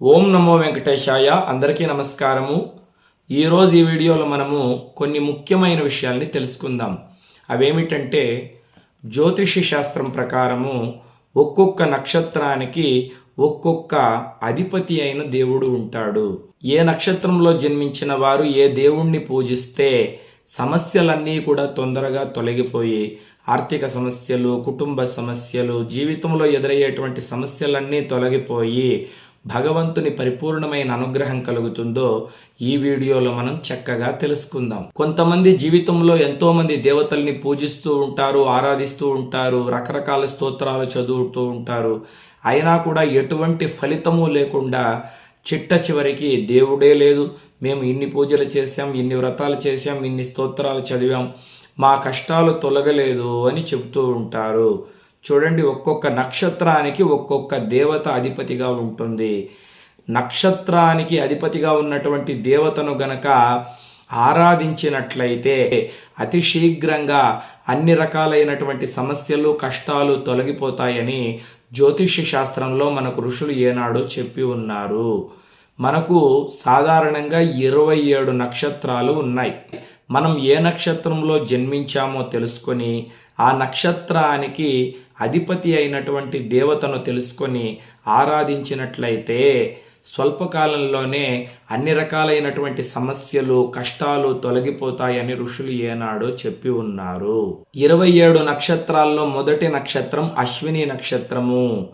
ఓం నమో వెంకటేశాయ. అందరికీ నమస్కారము. ఈరోజు ఈ వీడియోలో మనము కొన్ని ముఖ్యమైన విషయాల్ని తెలుసుకుందాం. అవేమిటంటే జ్యోతిష శాస్త్రం ప్రకారము ఒక్కొక్క నక్షత్రానికి ఒక్కొక్క అధిపతి అయిన దేవుడు ఉంటాడు. ఏ నక్షత్రంలో జన్మించిన వారు ఏ దేవుణ్ణి పూజిస్తే సమస్యలన్నీ కూడా తొందరగా తొలగిపోయి ఆర్థిక సమస్యలు కుటుంబ సమస్యలు జీవితంలో ఎదురయ్యేటువంటి సమస్యలన్నీ తొలగిపోయి భగవంతుని పరిపూర్ణమైన అనుగ్రహం కలుగుతుందో ఈ వీడియోలో మనం చక్కగా తెలుసుకుందాం. కొంతమంది జీవితంలో ఎంతోమంది దేవతల్ని పూజిస్తూ ఉంటారు ఆరాధిస్తూ ఉంటారు రకరకాల స్తోత్రాలు చదువుతూ ఉంటారు. అయినా కూడా ఎటువంటి ఫలితము లేకుండా చిట్ట చివరికి దేవుడే లేదు. మేము ఇన్ని పూజలు చేశాం ఇన్ని వ్రతాలు చేశాం ఇన్ని స్తోత్రాలు చదివాం. మా కష్టాలు తొలగలేదు అని చెబుతూ ఉంటారు. చూడండి ఒక్కొక్క నక్షత్రానికి ఒక్కొక్క దేవత అధిపతిగా ఉంటుంది. నక్షత్రానికి అధిపతిగా ఉన్నటువంటి దేవతను గనక ఆరాధించినట్లయితే అతి శీఘ్రంగా అన్ని రకాలైనటువంటి సమస్యలు కష్టాలు తొలగిపోతాయని జ్యోతిష్య శాస్త్రంలో మనకు ఋషులు ఏనాడో చెప్పి ఉన్నారు. మనకు సాధారణంగా ఇరవై ఏడు నక్షత్రాలు ఉన్నాయి. మనం ఏ నక్షత్రంలో జన్మించామో తెలుసుకొని ఆ నక్షత్రానికి అధిపతి అయినటువంటి దేవతను తెలుసుకొని ఆరాధించినట్లయితే స్వల్పకాలంలోనే అన్ని రకాలైనటువంటి సమస్యలు కష్టాలు తొలగిపోతాయని ఋషులు ఏనాడో చెప్పి ఉన్నారు. ఇరవై ఏడు నక్షత్రాల్లో మొదటి నక్షత్రం అశ్విని నక్షత్రము.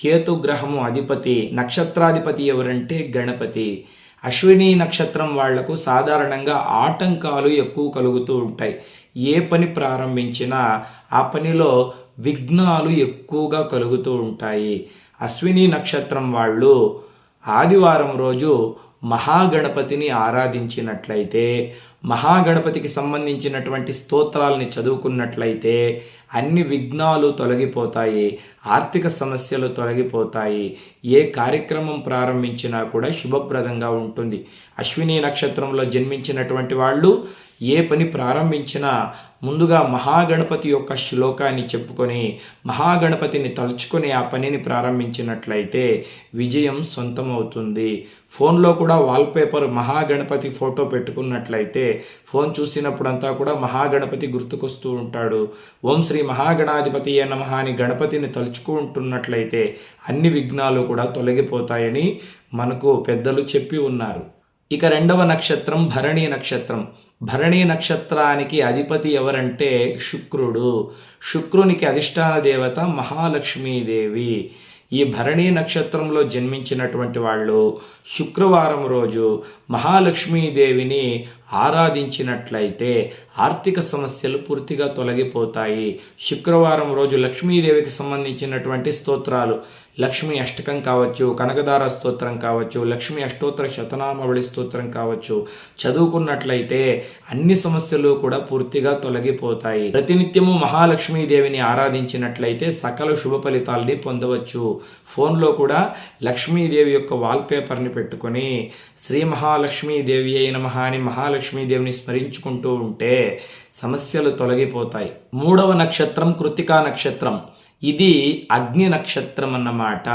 కేతు గ్రహము అధిపతి. నక్షత్రాధిపతి ఎవరంటే గణపతి. అశ్విని నక్షత్రం వాళ్ళకు సాధారణంగా ఆటంకాలు ఎక్కువ కలుగుతూ ఉంటాయి. ఏ పని ప్రారంభించినా ఆ పనిలో విఘ్నాలు ఎక్కువగా కలుగుతూ ఉంటాయి. అశ్విని నక్షత్రం వాళ్ళు ఆదివారం రోజు మహాగణపతిని ఆరాధించినట్లయితే మహాగణపతికి సంబంధించినటువంటి స్తోత్రాలని చదువుకున్నట్లయితే అన్ని విఘ్నాలు తొలగిపోతాయి ఆర్థిక సమస్యలు తొలగిపోతాయి. ఏ కార్యక్రమం ప్రారంభించినా కూడా శుభప్రదంగా ఉంటుంది. అశ్విని నక్షత్రంలో జన్మించినటువంటి వాళ్ళు ఏ పని ప్రారంభించినా ముందుగా మహాగణపతి యొక్క శ్లోకాన్ని చెప్పుకొని మహాగణపతిని తలుచుకొని ఆ పనిని ప్రారంభించినట్లయితే విజయం సొంతమవుతుంది. ఫోన్లో కూడా వాల్పేపర్ మహాగణపతి ఫోటో పెట్టుకున్నట్లయితే ఫోన్ చూసినప్పుడంతా కూడా మహాగణపతి గుర్తుకొస్తూ ఉంటాడు. ఓం శ్రీ మహాగణాధిపతి నమ అని గణపతిని తలుచుకుంటున్నట్లయితే అన్ని విఘ్నాలు కూడా తొలగిపోతాయని మనకు పెద్దలు చెప్పి ఉన్నారు. ఇక రెండవ నక్షత్రం భరణీ నక్షత్రం. భరణీ నక్షత్రానికి అధిపతి ఎవరంటే శుక్రుడు. శుక్రునికి అధిష్టాన దేవత మహాలక్ష్మీదేవి. ఈ భరణి నక్షత్రంలో జన్మించినటువంటి వాళ్ళు శుక్రవారం రోజు మహాలక్ష్మీదేవిని ఆరాధించినట్లయితే ఆర్థిక సమస్యలు పూర్తిగా తొలగిపోతాయి. శుక్రవారం రోజు లక్ష్మీదేవికి సంబంధించినటువంటి స్తోత్రాలు. లక్ష్మీ అష్టకం కావచ్చు కనకదార స్తోత్రం కావచ్చు లక్ష్మీ అష్టోత్తర శతనామవళి స్తోత్రం కావచ్చు. చదువుకున్నట్లయితే అన్ని సమస్యలు కూడా పూర్తిగా తొలగిపోతాయి. ప్రతినిత్యము మహాలక్ష్మీదేవిని ఆరాధించినట్లయితే సకల శుభ ఫలితాల్ని పొందవచ్చు. ఫోన్లో కూడా లక్ష్మీదేవి యొక్క వాల్పేపర్ని పెట్టుకొని శ్రీ మహాలక్ష్మీదేవి అయిన మహాని మహాలక్ష్మీదేవిని స్మరించుకుంటూ ఉంటే సమస్యలు తొలగిపోతాయి. మూడవ నక్షత్రం కృతికా నక్షత్రం. ఇది అగ్ని నక్షత్రం అన్నమాట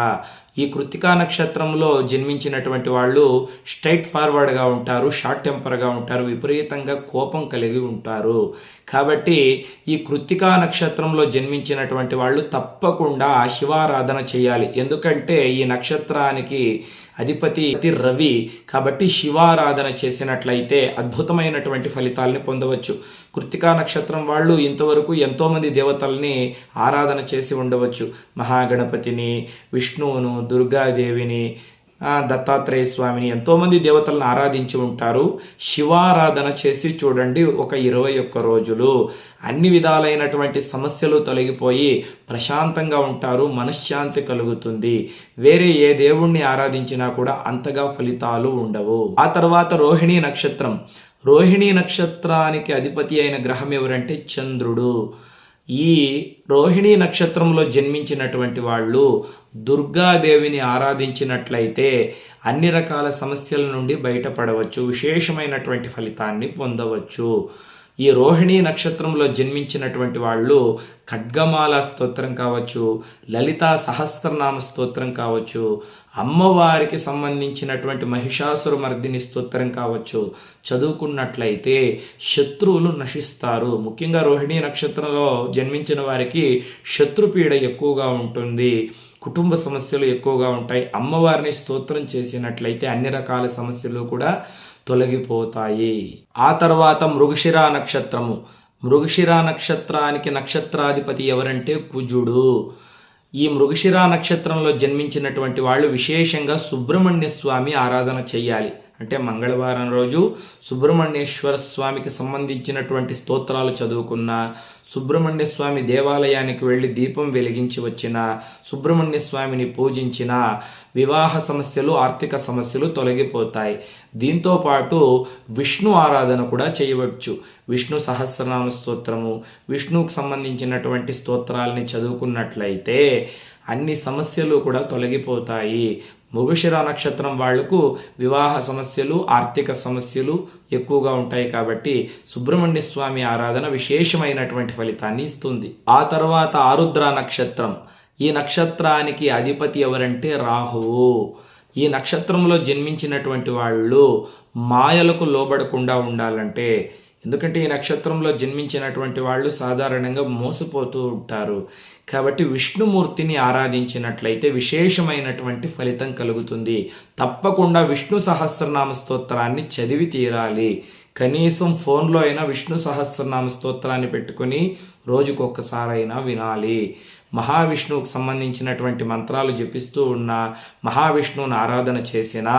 ఈ కృతికా నక్షత్రంలో జన్మించినటువంటి వాళ్ళు స్ట్రైట్ ఫార్వర్డ్గా ఉంటారు షార్ట్ టెంపర్గా ఉంటారు విపరీతంగా కోపం కలిగి ఉంటారు. కాబట్టి ఈ కృతికా నక్షత్రంలో జన్మించినటువంటి వాళ్ళు తప్పకుండా శివారాధన చేయాలి. ఎందుకంటే ఈ నక్షత్రానికి అధిపతి రవి కాబట్టి శివారాధన చేసినట్లయితే అద్భుతమైనటువంటి ఫలితాలని పొందవచ్చు. కృతికా నక్షత్రం వాళ్ళు ఇంతవరకు ఎంతోమంది దేవతల్ని ఆరాధన చేసి ఉండవచ్చు. మహాగణపతిని విష్ణువును దుర్గాదేవిని దత్తాత్రేయ స్వామిని ఎంతోమంది దేవతలను ఆరాధించి ఉంటారు. శివారాధన చేసి చూడండి ఒక ఇరవై ఒక్క రోజులు. అన్ని విధాలైనటువంటి సమస్యలు తొలగిపోయి ప్రశాంతంగా ఉంటారు మనశ్శాంతి కలుగుతుంది. వేరే ఏ దేవుణ్ణి ఆరాధించినా కూడా అంతగా ఫలితాలు ఉండవు. ఆ తర్వాత రోహిణీ నక్షత్రం. రోహిణీ నక్షత్రానికి అధిపతి అయిన గ్రహం ఎవరంటే చంద్రుడు. ఈ రోహిణీ నక్షత్రంలో జన్మించినటువంటి వాళ్ళు దుర్గాదేవిని ఆరాధించినట్లయితే అన్ని రకాల సమస్యల నుండి బయటపడవచ్చు విశేషమైనటువంటి ఫలితాన్ని పొందవచ్చు. ఈ రోహిణీ నక్షత్రంలో జన్మించినటువంటి వాళ్ళు ఖడ్గమాల స్తోత్రం కావచ్చు లలితా సహస్రనామ స్తోత్రం కావచ్చు అమ్మవారికి సంబంధించినటువంటి మహిషాసుర మర్దిని స్తోత్రం కావచ్చు. చదువుకున్నట్లయితే శత్రువులు నశిస్తారు. ముఖ్యంగా రోహిణీ నక్షత్రంలో జన్మించిన వారికి శత్రుపీడ ఎక్కువగా ఉంటుంది. కుటుంబ సమస్యలు ఎక్కువగా ఉంటాయి. అమ్మవారిని స్తోత్రం చేసినట్లయితే అన్ని రకాల సమస్యలు కూడా తొలగిపోతాయి. ఆ తర్వాత మృగశిర నక్షత్రము. మృగశిర నక్షత్రానికి నక్షత్రాధిపతి ఎవరంటే కుజుడు. ఈ మృగశిర నక్షత్రంలో జన్మించినటువంటి వాళ్ళు విశేషంగా సుబ్రహ్మణ్య స్వామి ఆరాధన చేయాలి. అంటే మంగళవారం రోజు సుబ్రహ్మణ్యేశ్వర స్వామికి సంబంధించినటువంటి స్తోత్రాలు చదువుకున్న సుబ్రహ్మణ్య స్వామి దేవాలయానికి వెళ్ళి దీపం వెలిగించి వచ్చిన సుబ్రహ్మణ్య స్వామిని పూజించిన వివాహ సమస్యలు ఆర్థిక సమస్యలు తొలగిపోతాయి. దీంతో పాటు విష్ణు ఆరాధన కూడా చేయవచ్చు. విష్ణు సహస్రనామ స్తోత్రము విష్ణువుకు సంబంధించినటువంటి స్తోత్రాలని చదువుకున్నట్లయితే అన్ని సమస్యలు కూడా తొలగిపోతాయి. మృగశిర నక్షత్రం వాళ్ళకు వివాహ సమస్యలు ఆర్థిక సమస్యలు ఎక్కువగా ఉంటాయి కాబట్టి సుబ్రహ్మణ్య స్వామి ఆరాధన విశేషమైనటువంటి ఫలితాన్ని ఇస్తుంది. ఆ తర్వాత ఆరుద్ర నక్షత్రం. ఈ నక్షత్రానికి అధిపతి ఎవరంటే రాహువు. ఈ నక్షత్రంలో జన్మించినటువంటి వాళ్ళు మాయలకు లోబడకుండా ఉండాలంటే ఎందుకంటే ఈ నక్షత్రంలో జన్మించినటువంటి వాళ్ళు సాధారణంగా మోసపోతూ ఉంటారు. కాబట్టి విష్ణుమూర్తిని ఆరాధించినట్లయితే విశేషమైనటువంటి ఫలితం కలుగుతుంది. తప్పకుండా విష్ణు సహస్రనామ స్తోత్రాన్ని చదివి తీరాలి. కనీసం ఫోన్లో అయినా విష్ణు సహస్రనామ స్తోత్రాన్ని పెట్టుకొని రోజుకొక్కసారైనా వినాలి. మహావిష్ణువుకు సంబంధించినటువంటి మంత్రాలు జపిస్తూ ఉన్న మహావిష్ణువుని ఆరాధన చేసిన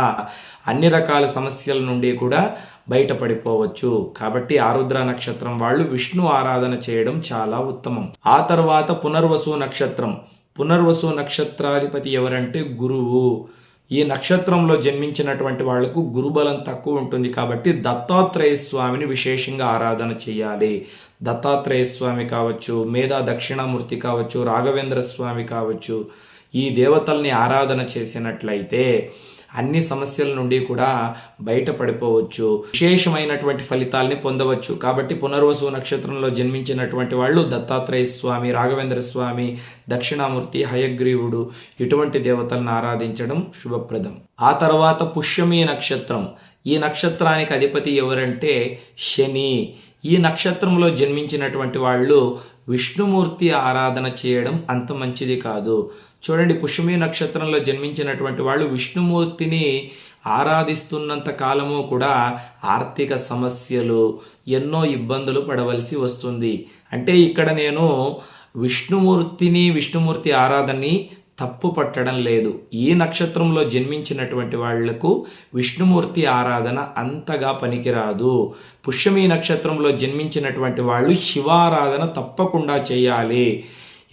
అన్ని రకాల సమస్యల నుండి కూడా బయటపడిపోవచ్చు. కాబట్టి ఆరుద్ర నక్షత్రం వాళ్ళు విష్ణు ఆరాధన చేయడం చాలా ఉత్తమం. ఆ తర్వాత పునర్వసు నక్షత్రం. పునర్వసు నక్షత్రాధిపతి ఎవరంటే గురువు. ఈ నక్షత్రంలో జన్మించినటువంటి వాళ్ళకు గురుబలం తక్కువ ఉంటుంది కాబట్టి దత్తాత్రేయ స్వామిని విశేషంగా ఆరాధన చేయాలి. దత్తాత్రేయ స్వామి కావచ్చు మేధా దక్షిణామూర్తి కావచ్చు రాఘవేంద్ర స్వామి కావచ్చు ఈ దేవతల్ని ఆరాధన చేసినట్లయితే అన్ని సమస్యల నుండి కూడా బయటపడిపోవచ్చు. విశేషమైనటువంటి ఫలితాల్ని పొందవచ్చు. కాబట్టి పునర్వసు నక్షత్రంలో జన్మించినటువంటి వాళ్ళు దత్తాత్రేయ స్వామి రాఘవేంద్ర స్వామి దక్షిణామూర్తి హయగ్రీవుడు ఇటువంటి దేవతలను ఆరాధించడం శుభప్రదం. ఆ తర్వాత పుష్యమి నక్షత్రం. ఈ నక్షత్రానికి అధిపతి ఎవరంటే శని. ఈ నక్షత్రంలో జన్మించినటువంటి వాళ్ళు విష్ణుమూర్తి ఆరాధన చేయడం అంత మంచిది కాదు. చూడండి పుష్యమి నక్షత్రంలో జన్మించినటువంటి వాళ్ళు విష్ణుమూర్తిని ఆరాధిస్తున్నంత కాలము కూడా ఆర్థిక సమస్యలు ఎన్నో ఇబ్బందులు పడవలసి వస్తుంది. అంటే ఇక్కడ నేను విష్ణుమూర్తిని విష్ణుమూర్తి ఆరాధనని తప్పు పట్టడం లేదు. ఈ నక్షత్రంలో జన్మించినటువంటి వాళ్ళకు విష్ణుమూర్తి ఆరాధన అంతగా పనికిరాదు. పుష్యమి నక్షత్రంలో జన్మించినటువంటి వాళ్ళు శివారాధన తప్పకుండా చేయాలి.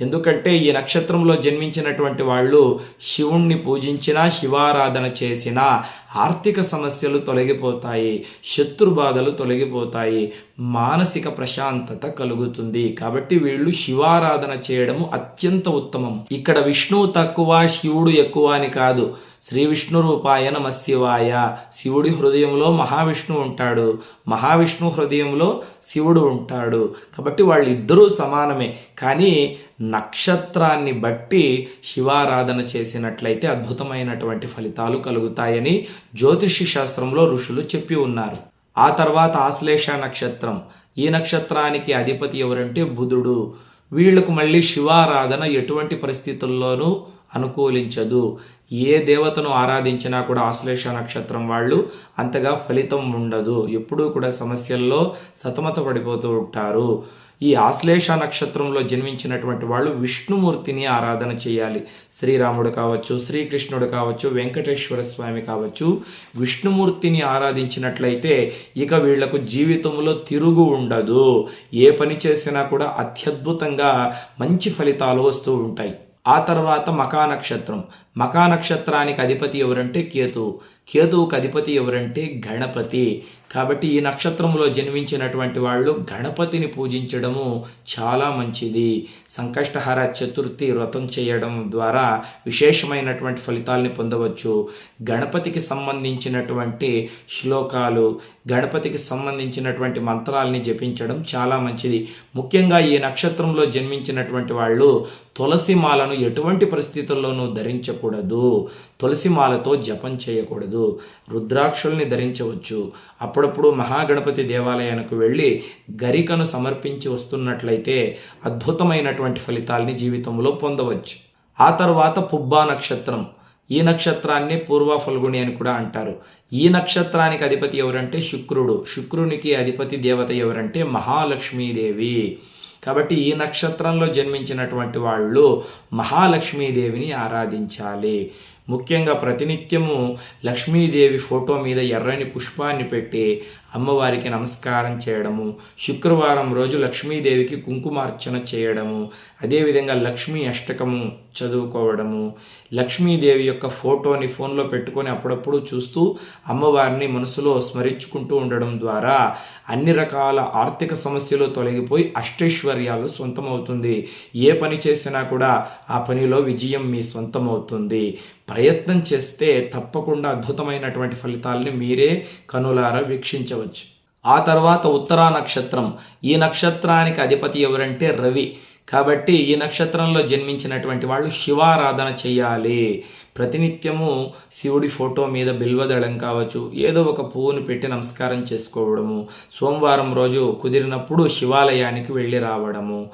ఎందుకంటే ఈ నక్షత్రంలో జన్మించినటువంటి వాళ్ళు శివుణ్ణి పూజించినా శివారాధన చేసినా ఆర్థిక సమస్యలు తొలగిపోతాయి శత్రు బాధలు తొలగిపోతాయి మానసిక ప్రశాంతత కలుగుతుంది. కాబట్టి వీళ్ళు శివారాధన చేయడము అత్యంత ఉత్తమం. ఇక్కడ విష్ణువు తక్కువ శివుడు ఎక్కువ అని కాదు. శ్రీ విష్ణు రూపాయ నమశివాయ శివుడి హృదయంలో మహావిష్ణువు ఉంటాడు. మహావిష్ణు హృదయంలో శివుడు ఉంటాడు. కాబట్టి వాళ్ళిద్దరూ సమానమే. కానీ నక్షత్రాన్ని బట్టి శివారాధన చేసినట్లయితే అద్భుతమైనటువంటి ఫలితాలు కలుగుతాయని జ్యోతిష్య శాస్త్రంలో ఋషులు చెప్పి ఉన్నారు. ఆ తర్వాత ఆశ్లేష నక్షత్రం. ఈ నక్షత్రానికి అధిపతి ఎవరంటే బుధుడు. వీళ్ళకు మళ్ళీ శివారాధన ఎటువంటి పరిస్థితుల్లోనూ అనుకూలించదు. ఏ దేవతను ఆరాధించినా కూడా ఆశ్లేష నక్షత్రం వాళ్ళు అంతగా ఫలితం ఉండదు. ఎప్పుడూ కూడా సమస్యల్లో సతమత పడిపోతూ ఉంటారు. ఈ ఆశ్లేష నక్షత్రంలో జన్మించినటువంటి వాళ్ళు విష్ణుమూర్తిని ఆరాధన చేయాలి. శ్రీరాముడు కావచ్చు శ్రీకృష్ణుడు కావచ్చు వెంకటేశ్వర స్వామి కావచ్చు విష్ణుమూర్తిని ఆరాధించినట్లయితే ఇక వీళ్ళకు జీవితంలో తిరుగు ఉండదు. ఏ పని చేసినా కూడా అత్యద్భుతంగా మంచి ఫలితాలు వస్తూ ఉంటాయి. ఆ తర్వాత మకా నక్షత్రం మకా నక్షత్రానికి అధిపతి ఎవరంటే కేతు. కేతువుకు అధిపతి ఎవరంటే గణపతి. కాబట్టి ఈ నక్షత్రంలో జన్మించినటువంటి వాళ్ళు గణపతిని పూజించడము చాలా మంచిది. సంకష్టహార చతుర్థి వ్రతం చేయడం ద్వారా విశేషమైనటువంటి ఫలితాలని పొందవచ్చు. గణపతికి సంబంధించినటువంటి శ్లోకాలు గణపతికి సంబంధించినటువంటి మంత్రాలని జపించడం చాలా మంచిది. ముఖ్యంగా ఈ నక్షత్రంలో జన్మించినటువంటి వాళ్ళు తులసి మాలను ఎటువంటి పరిస్థితుల్లోనూ ధరించకూడదు. తులసి మాలతో జపం చేయకూడదు. రుద్రాక్షల్ని ధరించవచ్చు. అప్పుడప్పుడు మహాగణపతి దేవాలయానికి వెళ్ళి గరికను సమర్పించి వస్తున్నట్లయితే అద్భుతమైనటువంటి ఫలితాల్ని జీవితంలో పొందవచ్చు. ఆ తర్వాత పుబ్బా నక్షత్రం. ఈ నక్షత్రాన్ని పూర్వ ఫల్గుణి అని కూడా అంటారు. ఈ నక్షత్రానికి అధిపతి ఎవరంటే శుక్రుడు. శుక్రునికి అధిపతి దేవత ఎవరంటే మహాలక్ష్మీదేవి. కాబట్టి ఈ నక్షత్రంలో జన్మించినటువంటి వాళ్ళు మహాలక్ష్మీదేవిని ఆరాధించాలి. ముఖ్యంగా ప్రతినిత్యము లక్ష్మీదేవి ఫోటో మీద ఎర్రని పుష్పాన్ని పెట్టి అమ్మవారికి నమస్కారం చేయడము శుక్రవారం రోజు లక్ష్మీదేవికి కుంకుమార్చన చేయడము అదేవిధంగా లక్ష్మీ అష్టకము చదువుకోవడము లక్ష్మీదేవి యొక్క ఫోటోని ఫోన్లో పెట్టుకొని అప్పుడప్పుడు చూస్తూ అమ్మవారిని మనసులో స్మరించుకుంటూ ఉండడం ద్వారా అన్ని రకాల ఆర్థిక సమస్యలు తొలగిపోయి అష్టైశ్వర్యాలు సొంతమవుతుంది. ఏ పని చేసినా కూడా ఆ పనిలో విజయం మీ సొంతమవుతుంది. ప్రయత్నం చేస్తే తప్పకుండా అద్భుతమైనటువంటి ఫలితాలని మీరే కనులారా వీక్షించవచ్చు. ఆ తర్వాత ఉత్తరా నక్షత్రం. ఈ నక్షత్రానికి అధిపతి ఎవరంటే రవి. కాబట్టి ఈ నక్షత్రంలో జన్మించినటువంటి వాళ్ళు శివారాధన చేయాలి ప్రతినిత్యము శివుడి ఫోటో మీద బిల్వదళం కావచ్చు ఏదో ఒక పువ్వును పెట్టి నమస్కారం చేసుకోవడము సోమవారం రోజు కుదిరినప్పుడు శివాలయానికి వెళ్ళి రావడము.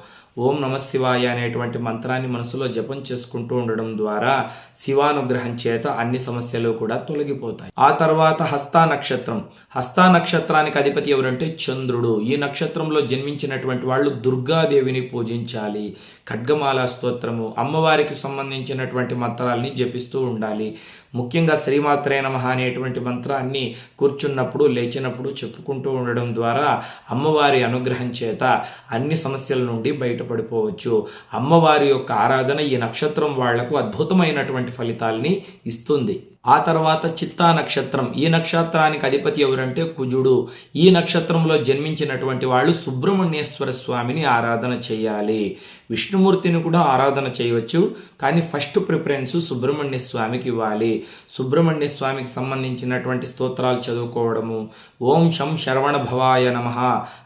ఓం నమ శివాయ అనేటువంటి మంత్రాన్ని మనసులో జపం చేసుకుంటూ ఉండడం ద్వారా శివానుగ్రహం చేత అన్ని సమస్యలు కూడా తొలగిపోతాయి. ఆ తర్వాత హస్తా నక్షత్రం. హస్తా నక్షత్రానికి అధిపతి ఎవరంటే చంద్రుడు. ఈ నక్షత్రంలో జన్మించినటువంటి వాళ్ళు దుర్గాదేవిని పూజించాలి. ఖడ్గమాల స్తోత్రము అమ్మవారికి సంబంధించినటువంటి మంత్రాలని జపిస్తూ ఉండాలి. ముఖ్యంగా శ్రీమాత్రే నమ అనేటువంటి మంత్రాన్ని కూర్చున్నప్పుడు లేచినప్పుడు చెప్పుకుంటూ ఉండడం ద్వారా అమ్మవారి అనుగ్రహం చేత అన్ని సమస్యల నుండి బయట పడిపోవచ్చు. అమ్మవారి యొక్క ఆరాధన ఈ నక్షత్రం వాళ్ళకు అద్భుతమైనటువంటి ఫలితాల్ని ఇస్తుంది. ఆ తర్వాత చిత్తా నక్షత్రం. ఈ నక్షత్రానికి అధిపతి ఎవరంటే కుజుడు. ఈ నక్షత్రంలో జన్మించినటువంటి వాళ్ళు సుబ్రహ్మణ్యేశ్వర స్వామిని ఆరాధన చేయాలి. విష్ణుమూర్తిని కూడా ఆరాధన చేయవచ్చు. కానీ ఫస్ట్ ప్రిఫరెన్స్ సుబ్రహ్మణ్య స్వామికి ఇవ్వాలి. సుబ్రహ్మణ్య స్వామికి సంబంధించినటువంటి స్తోత్రాలు చదువుకోవడము ఓం శం శరవణ భవాయ నమ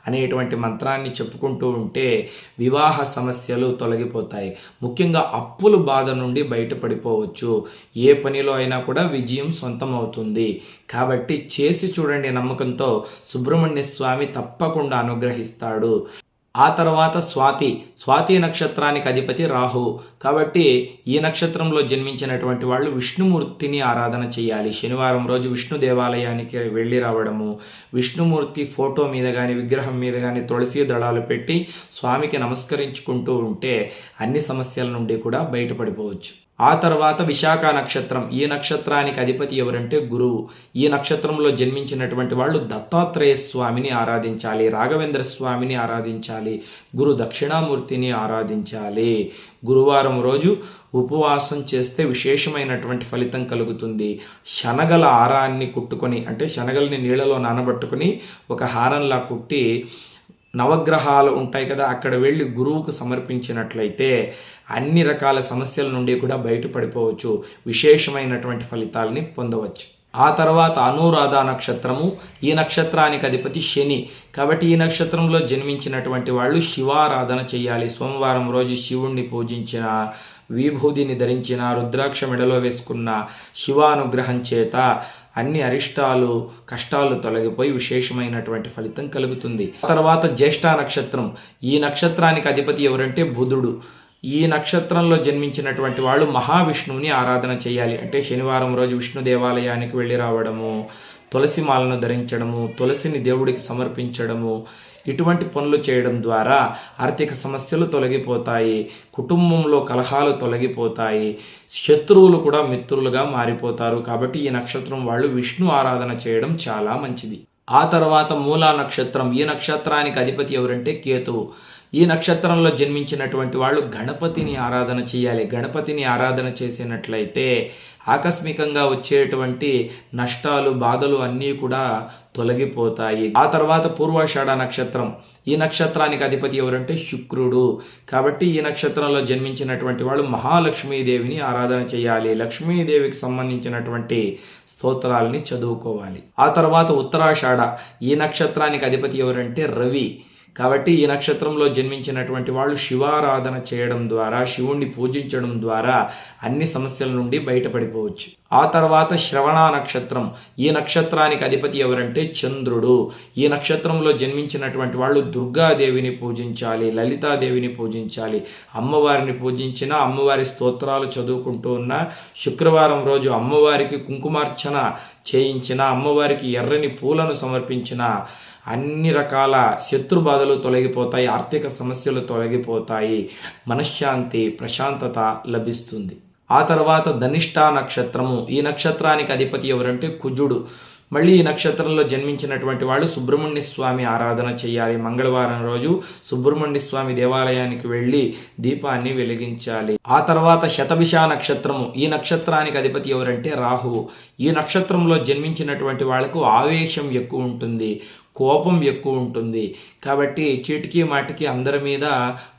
అనేటువంటి మంత్రాన్ని చెప్పుకుంటూ ఉంటే వివాహ సమస్యలు తొలగిపోతాయి. ముఖ్యంగా అప్పుల బాధ నుండి బయటపడిపోవచ్చు. ఏ పనిలో అయినా కూడా విజయం సొంతమవుతుంది. కాబట్టి చేసి చూడండి నమ్మకంతో సుబ్రహ్మణ్య స్వామి తప్పకుండా అనుగ్రహిస్తాడు. ఆ తర్వాత స్వాతి స్వాతి నక్షత్రానికి అధిపతి రాహు. కాబట్టి ఈ నక్షత్రంలో జన్మించినటువంటి వాళ్ళు విష్ణుమూర్తిని ఆరాధన చేయాలి. శనివారం రోజు విష్ణు దేవాలయానికి వెళ్ళి రావడము విష్ణుమూర్తి ఫోటో మీద కానీ విగ్రహం మీద కానీ తులసి దళాలు పెట్టి స్వామికి నమస్కరించుకుంటూ ఉంటే అన్ని సమస్యల నుండి కూడా బయటపడిపోవచ్చు. ఆ తర్వాత విశాఖ నక్షత్రం. ఈ నక్షత్రానికి అధిపతి ఎవరంటే గురువు. ఈ నక్షత్రంలో జన్మించినటువంటి వాళ్ళు దత్తాత్రేయ స్వామిని ఆరాధించాలి రాఘవేంద్ర స్వామిని ఆరాధించాలి గురు దక్షిణామూర్తిని ఆరాధించాలి. గురువారం రోజు ఉపవాసం చేస్తే విశేషమైనటువంటి ఫలితం కలుగుతుంది. శనగల ఆరాన్ని కుట్టుకొని అంటే శనగల్ని నీళ్ళలో నానబట్టుకుని ఒక హారంలా కుట్టి నవగ్రహాలు ఉంటాయి కదా అక్కడ వెళ్ళి గురువుకు సమర్పించినట్లయితే అన్ని రకాల సమస్యల నుండి కూడా బయటపడిపోవచ్చు. విశేషమైనటువంటి ఫలితాలని పొందవచ్చు. ఆ తర్వాత అనురాధ నక్షత్రము. ఈ నక్షత్రానికి అధిపతి శని. కాబట్టి ఈ నక్షత్రంలో జన్మించినటువంటి వాళ్ళు శివారాధన చేయాలి. సోమవారం రోజు శివుణ్ణి పూజించిన విభూదిని ధరించిన రుద్రాక్ష మెడలో వేసుకున్న శివానుగ్రహం చేత అన్ని అరిష్టాలు కష్టాలు తొలగిపోయి విశేషమైనటువంటి ఫలితం కలుగుతుంది. తర్వాత జ్యేష్ఠ నక్షత్రం. ఈ నక్షత్రానికి అధిపతి ఎవరంటే బుధుడు. ఈ నక్షత్రంలో జన్మించినటువంటి వాళ్ళు మహావిష్ణువుని ఆరాధన చేయాలి. అంటే శనివారం రోజు విష్ణు దేవాలయానికి వెళ్ళి రావడము తులసి మాలను ధరించడము తులసిని దేవుడికి సమర్పించడము ఇటువంటి పనులు చేయడం ద్వారా ఆర్థిక సమస్యలు తొలగిపోతాయి కుటుంబంలో కలహాలు తొలగిపోతాయి శత్రువులు కూడా మిత్రులుగా మారిపోతారు. కాబట్టి ఈ నక్షత్రం వాళ్ళు విష్ణు ఆరాధన చేయడం చాలా మంచిది. ఆ తర్వాత మూలా నక్షత్రం. ఈ నక్షత్రానికి అధిపతి ఎవరంటే కేతువు. ఈ నక్షత్రంలో జన్మించినటువంటి వాళ్ళు గణపతిని ఆరాధన చేయాలి. గణపతిని ఆరాధన చేసినట్లయితే ఆకస్మికంగా వచ్చేటువంటి నష్టాలు బాధలు అన్నీ కూడా తొలగిపోతాయి. ఆ తర్వాత పూర్వాషాఢ నక్షత్రం. ఈ నక్షత్రానికి అధిపతి ఎవరంటే శుక్రుడు. కాబట్టి ఈ నక్షత్రంలో జన్మించినటువంటి వాళ్ళు మహాలక్ష్మీదేవిని ఆరాధన చేయాలి. లక్ష్మీదేవికి సంబంధించినటువంటి స్తోత్రాలని చదువుకోవాలి. ఆ తర్వాత ఉత్తరాషాఢ. ఈ నక్షత్రానికి అధిపతి ఎవరంటే రవి. కాబట్టి ఈ నక్షత్రంలో జన్మించినటువంటి వాళ్ళు శివారాధన చేయడం ద్వారా శివుణ్ణి పూజించడం ద్వారా అన్ని సమస్యల నుండి బయటపడిపోవచ్చు. ఆ తర్వాత శ్రవణ నక్షత్రం. ఈ నక్షత్రానికి అధిపతి ఎవరంటే చంద్రుడు. ఈ నక్షత్రంలో జన్మించినటువంటి వాళ్ళు దుర్గాదేవిని పూజించాలి లలితాదేవిని పూజించాలి. అమ్మవారిని పూజించిన అమ్మవారి స్తోత్రాలు చదువుకుంటూ ఉన్న శుక్రవారం రోజు అమ్మవారికి కుంకుమార్చన చేయించిన అమ్మవారికి ఎర్రని పూలను సమర్పించిన అన్ని రకాల శత్రు బాధలు తొలగిపోతాయి ఆర్థిక సమస్యలు తొలగిపోతాయి. మనశ్శాంతి ప్రశాంతత లభిస్తుంది. ఆ తర్వాత ధనిష్ట నక్షత్రము. ఈ నక్షత్రానికి అధిపతి ఎవరంటే కుజుడు. మళ్ళీ ఈ నక్షత్రంలో జన్మించినటువంటి వాళ్ళు సుబ్రహ్మణ్య స్వామి ఆరాధన చేయాలి. మంగళవారం రోజు సుబ్రహ్మణ్య స్వామి దేవాలయానికి వెళ్ళి దీపాన్ని వెలిగించాలి. ఆ తర్వాత శతభిష నక్షత్రము. ఈ నక్షత్రానికి అధిపతి ఎవరంటే రాహువు. ఈ నక్షత్రంలో జన్మించినటువంటి వాళ్ళకు ఆవేశం ఎక్కువ ఉంటుంది. కోపం ఎక్కువ ఉంటుంది. కాబట్టి చీటికి మాటికి అందరి మీద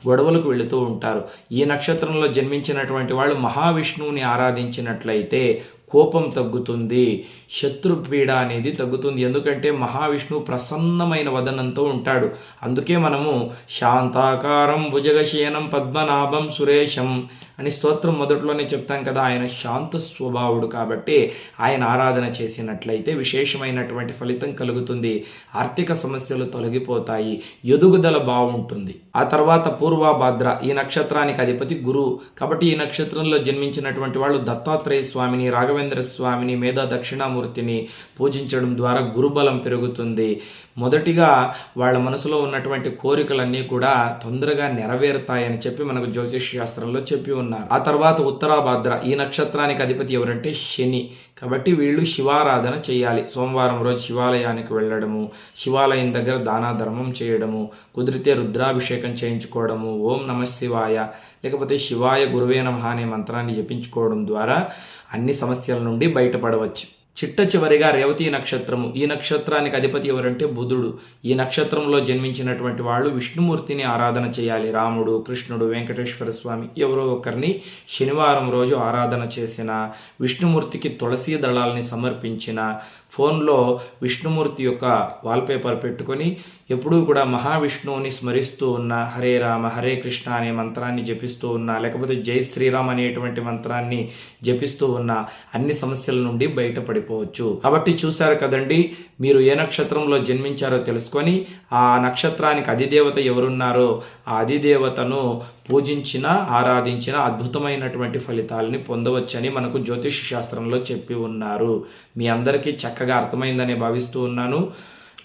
గొడవలకు వెళుతూ ఉంటారు. ఈ నక్షత్రంలో జన్మించినటువంటి వాళ్ళు మహావిష్ణువుని ఆరాధించినట్లయితే కోపం తగ్గుతుంది శత్రుపీడ అనేది తగ్గుతుంది. ఎందుకంటే మహావిష్ణువు ప్రసన్నమైన వదనంతో ఉంటాడు. అందుకే మనము శాంతాకారం భుజగశయనం పద్మనాభం సురేశం అని స్తోత్రం మొదట్లోనే చెప్తాం కదా. ఆయన శాంత స్వభావుడు కాబట్టి ఆయన ఆరాధన చేసినట్లయితే విశేషమైనటువంటి ఫలితం కలుగుతుంది. ఆర్థిక సమస్యలు తొలగిపోతాయి. ఎదుగుదల బాగుంటుంది. ఆ తర్వాత పూర్వభాద్ర ఈ నక్షత్రానికి అధిపతి గురువు కాబట్టి ఈ నక్షత్రంలో జన్మించినటువంటి వాళ్ళు దత్తాత్రేయ స్వామిని రాఘవేంద్ర స్వామిని మేధా దక్షిణామూర్తిని పూజించడం ద్వారా గురుబలం పెరుగుతుంది. మొదటిగా వాళ్ళ మనసులో ఉన్నటువంటి కోరికలన్నీ కూడా తొందరగా నెరవేరుతాయని చెప్పి మనకు జ్యోతిష్ శాస్త్రంలో చెప్పి ఉన్నారు. ఆ తర్వాత ఉత్తరాభాద్ర ఈ నక్షత్రానికి అధిపతి ఎవరంటే శని. కాబట్టి వీళ్ళు శివారాధన చేయాలి. సోమవారం రోజు శివాలయానికి వెళ్ళడము శివాలయం దగ్గర దానా ధర్మం చేయడము కుదిరితే రుద్రాభిషేకం చేయించుకోవడము ఓం నమ శివాయ లేకపోతే శివాయ గురువే నమ అనే మంత్రాన్ని జపించుకోవడం ద్వారా అన్ని సమస్యల నుండి బయటపడవచ్చు. చిట్ట చివరిగా రేవతి నక్షత్రము. ఈ నక్షత్రానికి అధిపతి ఎవరంటే బుధుడు. ఈ నక్షత్రంలో జన్మించినటువంటి వాళ్ళు విష్ణుమూర్తిని ఆరాధన చేయాలి. రాముడు కృష్ణుడు వెంకటేశ్వర స్వామి ఎవరో ఒకరిని శనివారం రోజు ఆరాధన చేసిన విష్ణుమూర్తికి తులసీ దళాలని సమర్పించిన ఫోన్లో విష్ణుమూర్తి యొక్క వాల్పేపర్ పెట్టుకొని ఎప్పుడూ కూడా మహావిష్ణువుని స్మరిస్తూ ఉన్న హరే రామ హరే కృష్ణ అనే మంత్రాన్ని జపిస్తూ ఉన్నా లేకపోతే జై శ్రీరామ్ అనేటువంటి మంత్రాన్ని జపిస్తూ ఉన్న అన్ని సమస్యల నుండి బయటపడిపోవచ్చు. కాబట్టి చూశారు కదండి మీరు ఏ నక్షత్రంలో జన్మించారో తెలుసుకొని ఆ నక్షత్రానికి అధిదేవత ఎవరున్నారో ఆ అధిదేవతను పూజించిన ఆరాధించిన అద్భుతమైనటువంటి ఫలితాలని పొందవచ్చని మనకు జ్యోతిష్ శాస్త్రంలో చెప్పి ఉన్నారు. మీ అందరికీ చక్కగా అర్థమైందని భావిస్తూ ఉన్నాను.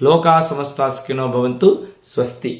లోకా సమస్తాస్కినో భవంతు. స్వస్తి.